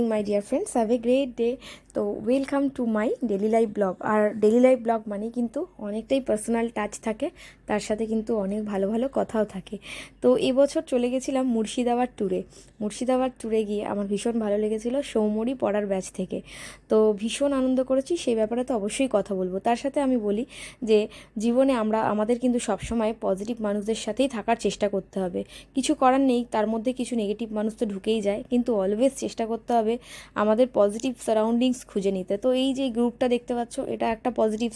my dear friends. Have a great day. তো welcome to my daily life blog R daily life blog মানে কিন্তু অনেকটাই personal touch থাকে, তার সাথে কিন্তু অনেক ভালো ভালো কথাও থাকে। তো এবছর চলে গেছিলাম মুর্শিদাবাদ ট্যুরে মুর্শিদাবাদ ট্যুরে গিয়ে আমার ভীষণ ভালো লেগেছিল সৌমরি পড়ার ব্যাচ থেকে। তো ভীষণ আনন্দ করেছি, সেই ব্যাপারে তো অবশ্যই কথা বলব। তার সাথে আমি বলি যে, জীবনে আমরা, আমাদের কিন্তু সবসময় পজিটিভ মানুষদের সাথেই থাকার চেষ্টা করতে হবে। কিছু করার নেই, তার মধ্যে কিছু নেগেটিভ মানুষ তো ঢুকেই যায়, কিন্তু অলওয়েজ চেষ্টা করতে হবে আমাদের পজিটিভ সারাউন্ডিংস খুঁজে নিতে। তো এই যে গ্রুপটা দেখতে পাচ্ছ, এটা একটা পজিটিভ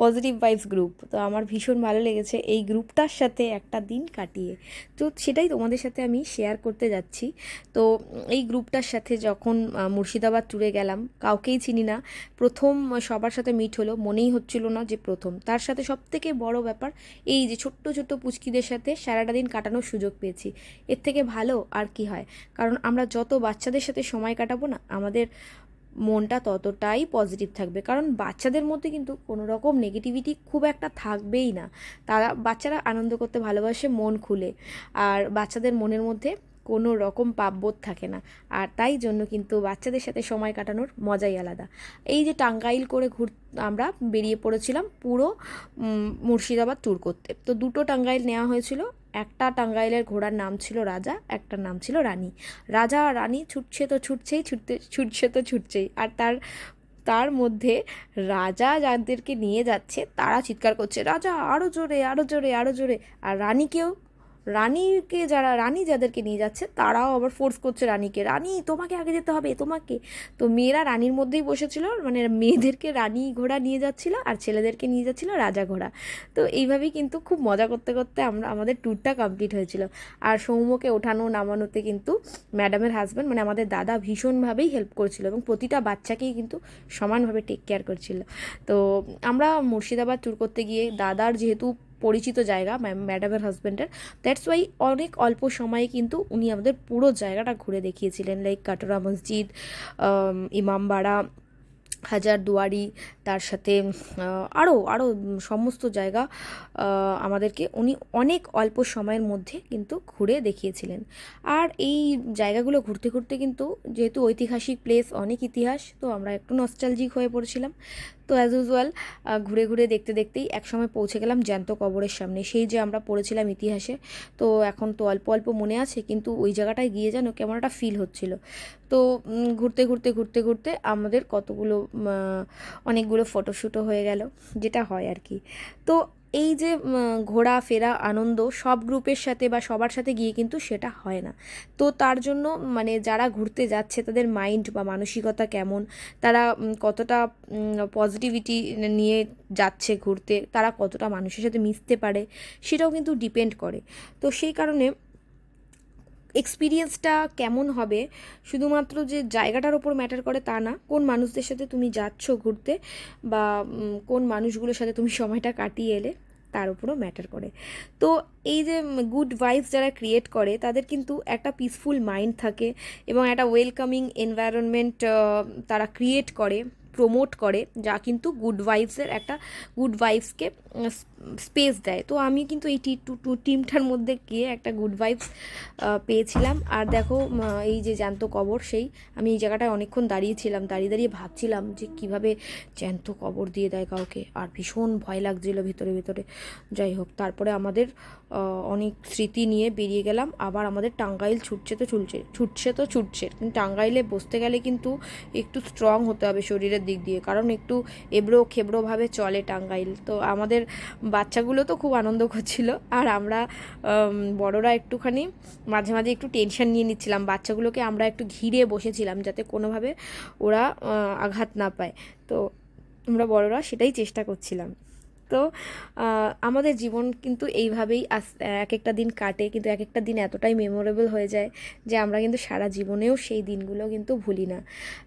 পজিটিভ ভাইবস গ্রুপ তো আমার ভীষণ ভালো লেগেছে এই গ্রুপটার সাথে একটা দিন কাটিয়ে। তো সেটাই তোমাদের সাথে আমি শেয়ার করতে যাচ্ছি। তো এই গ্রুপটার সাথে যখন মুর্শিদাবাদ ট্যুরে গেলাম, কাউকেই চিনি না। প্রথম সবার সাথে মিট হলো, মনেই হচ্ছিল না যে প্রথম। তার সাথে সব থেকে বড় ব্যাপার, এই যে ছোট্ট ছোট্ট পুচকিদের সাথে সারাটা দিন কাটানোর সুযোগ পেয়েছি। এর থেকে ভালো আর কি হয়? কারণ আমরা যত বাচ্চাদের সাথে সময় কাটাবো না, আমাদের মনটা ততটাই পজিটিভ থাকবে। কারণ বাচ্চাদের মধ্যে কিন্তু কোনো রকম নেগেটিভিটি খুব একটা থাকবেই না। তারা, বাচ্চারা আনন্দ করতে ভালোবাসে, মন খুলে। আর বাচ্চাদের মনের মধ্যে কোনো রকম পাপবোধ থাকে না। আর তাই জন্য কিন্তু বাচ্চাদের সাথে সময় কাটানোর মজাই আলাদা। এই যে টাঙ্গাইল করে ঘুর, আমরা বেরিয়ে পড়েছিলাম পুরো মুর্শিদাবাদ ট্যুর করতে। তো দুটো টাঙ্গাইল নেওয়া হয়েছিল। একটা টাঙ্গাইলের ঘোড়ার নাম ছিল রাজা একটার নাম ছিল রানী। রাজা আর রানী ছুটছে তো ছুটছেই, ছুটতে, ছুটছে তো ছুটছেই। আর তার তার মধ্যে রাজা যাদেরকে নিয়ে যাচ্ছে, তারা চিৎকার করছে, রাজা আরও জোরে আরও জোরে আরও জোরে। আর রানীকেও রানীকে যারা, রানী যাদেরকে নিয়ে যাচ্ছে, তারাও আবার ফোর্স করছে রানীকে। রানী, তোমাকে আগে যেতে হবে, তোমাকে। তো মেয়েরা রানীর মধ্যেই বসেছিল মানে মেয়েদেরকে রানী ঘোড়া নিয়ে যাচ্ছিল আর ছেলেদেরকে নিয়ে যাচ্ছিল রাজা ঘোড়া। তো এইভাবেই কিন্তু খুব মজা করতে করতে আমরা, আমাদের ট্যুরটা কমপ্লিট হয়েছিল। আর সৌম্যকে ওঠানো নামানোতে কিন্তু ম্যাডামের হাজব্যান্ড মানে আমাদের দাদা ভীষণভাবেই হেল্প করেছিল এবং প্রতিটা বাচ্চাকেই কিন্তু সমানভাবে টেক কেয়ার করছিল। তো আমরা মুর্শিদাবাদ ট্যুর করতে গিয়ে দাদার যেহেতু পরিচিত জায়গা ম্যা- ম্যাডামের হাজব্যান্ডের দ্যাটস ওয়াই অনেক অল্প সময়ে কিন্তু উনি আমাদের পুরো জায়গাটা ঘুরে দেখিয়েছিলেন। লাইক কাটোরা মসজিদ ইমামবাড়া হাজার দুয়ারি তার সাথে আরও আরও সমস্ত জায়গা আমাদেরকে উনি অনেক অল্প সময়ের মধ্যে কিন্তু ঘুরে দেখিয়েছিলেন। আর এই জায়গাগুলো ঘুরতে ঘুরতে কিন্তু যেহেতু ঐতিহাসিক প্লেস অনেক ইতিহাস, তো আমরা একটু নস্টালজিক হয়ে পড়েছিলাম। তো অ্যাজ ইউজুয়াল ঘুরে ঘুরে দেখতে দেখতেই একসময় পৌঁছে গেলাম জ্যান্ত কবরের সামনে। সেই যে আমরা পড়েছিলাম ইতিহাসে, তো এখন তো অল্প অল্প মনে আছে, কিন্তু ওই জায়গাটায় গিয়ে যেন কেমন একটা ফিল হচ্ছিল। তো ঘুরতে ঘুরতে ঘুরতে ঘুরতে আমাদের কতগুলো অনেকগুলো ফটোশ্যুটও হয়ে গেল, যেটা হয় আর কি। তো এই যে ঘোরা, ফেরা, আনন্দ সব গ্রুপের সাথে বা সবার সাথে গিয়ে কিন্তু সেটা হয় না। তো তার জন্য মানে যারা ঘুরতে যাচ্ছে, তাদের মাইন্ড বা মানসিকতা কেমন? তারা কতটা পজিটিভিটি নিয়ে যাচ্ছে ঘুরতে? তারা কতটা মানুষের সাথে মিশতে পারে? সেটাও কিন্তু ডিপেন্ড করে। তো সেই কারণে এক্সপিরিয়েন্সটা কেমন হবে? শুধুমাত্র যে জায়গাটার ওপর ম্যাটার করে তা না, কোন মানুষদের সাথে তুমি যাচ্ছ ঘুরতে বা কোন মানুষগুলোর সাথে তুমি সময়টা কাটিয়ে এলে? তার উপরও ম্যাটার করে। তো এই যে গুড ভাইবস যারা ক্রিয়েট করে, তাদের কিন্তু একটা পিসফুল মাইন্ড থাকে এবং একটা ওয়েলকামিং এনভায়রনমেন্ট তারা ক্রিয়েট করে প্রমোট করে, যা কিন্তু গুড ভাইবসের একটা গুড ভাইবসকে স্পেস দেয়। তো আমি কিন্তু এই টি, টু টিমটার মধ্যে গিয়ে একটা গুড ভাইবস পেয়েছিলাম। আর দেখো এই যে জ্যান্ত কবর সেই, আমি এই জায়গাটায় অনেকক্ষণ দাঁড়িয়েছিলাম, দাঁড়িয়ে দাঁড়িয়ে ভাবছিলাম যে কীভাবে জ্যান্ত কবর দিয়ে দেয় কাউকে। আর ভীষণ ভয় লাগছিল ভিতরে ভিতরে। যাই হোক, তারপরে আমাদের অনেক স্মৃতি নিয়ে বেরিয়ে গেলাম। আবার আমাদের টাঙ্গাইল ছুটছে তো ছুটছে ছুটছে তো ছুটছে। টাঙ্গাইলে বসতে গেলে কিন্তু একটু স্ট্রং হতে হবে শরীরের দিক দিয়ে। কারণ একটু এবড়ো খেবড়োভাবে চলে টাঙ্গাইল। তো আমাদের বাচ্চাগুলো তো খুব আনন্দ করছিল। আর আমরা বড়রা একটুখানি মাঝে মাঝে একটু টেনশন নিয়ে নিচ্ছিলাম। বাচ্চাগুলোকে আমরা একটু ঘিরে বসেছিলাম যাতে কোনোভাবে ওরা আঘাত না পায়। তো আমরা বড়রা সেটাই চেষ্টা করছিলাম। তো আমাদের জীবন কিন্তু এইভাবেই আস এক একটা দিন কাটে, কিন্তু এক একটা দিন এতটাই মেমোরেবল হয়ে যায় যে আমরা কিন্তু সারা জীবনেও সেই দিনগুলো কিন্তু ভুলি না।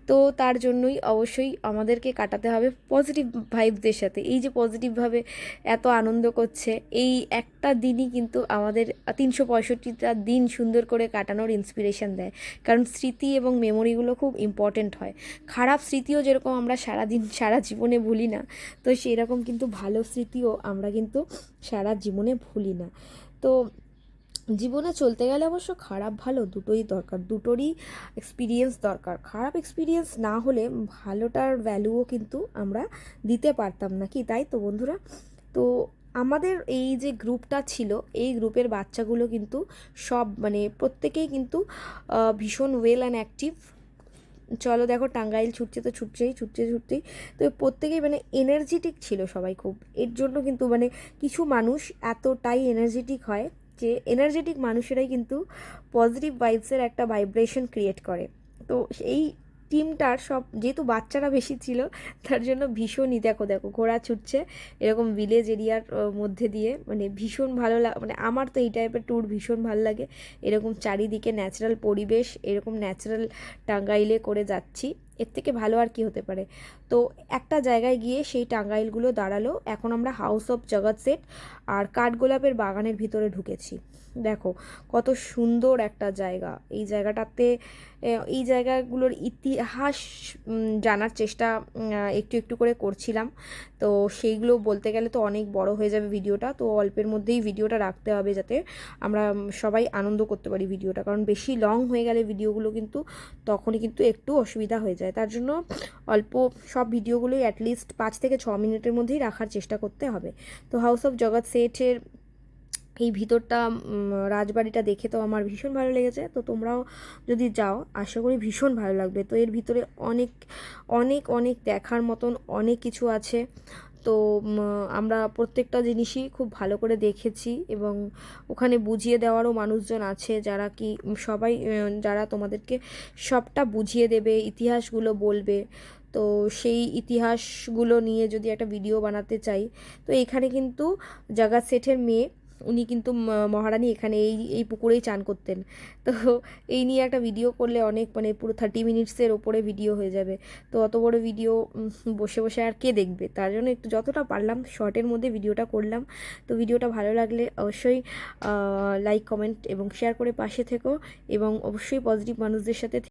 তো তার জন্যই অবশ্যই আমাদেরকে কাটাতে হবে পজিটিভ ভাইবদের সাথে। এই যে পজিটিভভাবে এত আনন্দ করছে, এই একটা দিনই কিন্তু আমাদের তিনশো পঁয়ষট্টিটা দিন সুন্দর করে কাটানোর ইন্সপিরেশন দেয়। কারণ স্মৃতি এবং মেমোরিগুলো খুব ইম্পর্টেন্ট হয়। খারাপ স্মৃতিও যেরকম আমরা সারা দিন সারা জীবনে ভুলি না, তো সেই রকম কিন্তু ভালো স্মৃতিও আমরা কিন্তু সারা জীবনে ভুলি না। তো জীবনে চলতে গেলে অবশ্য খারাপ ভালো দুটোই দরকার, দুটোরই এক্সপিরিয়েন্স দরকার। খারাপ এক্সপিরিয়েন্স না হলে ভালোটার ভ্যালুও কিন্তু আমরা দিতে পারতাম না কি, তাই তো বন্ধুরা? তো আমাদের এই যে গ্রুপটা ছিল, এই গ্রুপের বাচ্চাগুলো কিন্তু সব মানে প্রত্যেকেই কিন্তু ভীষণ ওয়েল অ্যান্ড অ্যাক্টিভ চলো দেখো টাঙ্গাইল ছুটছে তো ছুটছেই, ছুটছে ছুটতেই। তো প্রত্যেকেই মানে এনার্জেটিক ছিল সবাই খুব। এর জন্য কিন্তু মানে কিছু মানুষ এতটাই এনার্জেটিক হয় যে এনার্জেটিক মানুষেরাই কিন্তু পজিটিভ ভাইবসের একটা ভাইব্রেশন ক্রিয়েট করে। তো এই টিমটার সব, যেহেতু বাচ্চারা বেশি ছিল, তার জন্য ভীষণই দেখো দেখো, ঘোড়া ছুটছে। এরকম ভিলেজ এরিয়ার মধ্যে দিয়ে মানে ভীষণ ভালো লাগে মানে আমার তো এই টাইপের ট্যুর ভীষণ ভালো লাগে। এরকম চারিদিকে ন্যাচারাল পরিবেশ, এরকম ন্যাচারাল টাঙ্গাইলে করে যাচ্ছি। এর থেকে ভালো আর কি হতে পারে। তো একটা জায়গায় গিয়ে সেই টাঙ্গাইলগুলো দাঁড়াল। এখন আমরা হাউস অফ জগৎ সেট আর কাঠগোলাপের বাগানের ভিতরে ঢুকেছি। দেখো, কত সুন্দর একটা জায়গা। এই জায়গাটাতে এই জায়গাগুলোর ইতিহাস জানার চেষ্টা একটু একটু করে করছিলাম। তো সেইগুলো বলতে গেলে তো অনেক বড় হয়ে যাবে ভিডিওটা। তো অল্পের মধ্যেই ভিডিওটা রাখতে হবে যাতে আমরা সবাই আনন্দ করতে পারি ভিডিওটা। কারণ বেশি লং হয়ে গেলে ভিডিওগুলো কিন্তু তখনই কিন্তু একটু অসুবিধা হয়ে যায়। তার জন্য অল্প সব ভিডিওগুলোই অ্যাটলিস্ট পাঁচ থেকে ছ মিনিটের মধ্যেই রাখার চেষ্টা করতে হবে। তো হাউস অফ জগৎ সেটের এই ভিতরটা রাজবাড়িটা দেখে তো আমার ভীষণ ভালো লেগেছে। তো তোমরাও যদি যাও, আশা করি ভীষণ ভালো লাগবে। তো এর ভিতরে অনেক অনেক অনেক দেখার মতন অনেক কিছু আছে। তো আমরা প্রত্যেকটা জিনিসই খুব ভালো করে দেখেছি এবং ওখানে বুঝিয়ে দেওয়ারও মানুষজন আছে যারা কি সবাই যারা তোমাদেরকে সবটা বুঝিয়ে দেবে, ইতিহাসগুলো বলবে। তো সেই ইতিহাসগুলো নিয়ে যদি একটা ভিডিও বানাতে চাই, তো এখানে কিন্তু জগৎ শেঠের মেয়ে উনি কিন্তু মহারানী এখানে এই এই পুকুরেই চান করতেন। তো এই নিয়ে একটা ভিডিও করলে অনেক মানে পুরো থার্টি মিনিটসের ওপরে ভিডিও হয়ে যাবে। তো অত বড় ভিডিও বসে বসে আর কে দেখবে? তার জন্য একটু যতটা পারলাম শর্টের মধ্যে ভিডিওটা করলাম। তো ভিডিওটা ভালো লাগলে অবশ্যই লাইক কমেন্ট এবং শেয়ার করে পাশে থেকো এবং অবশ্যই পজিটিভ মানুষদের সাথে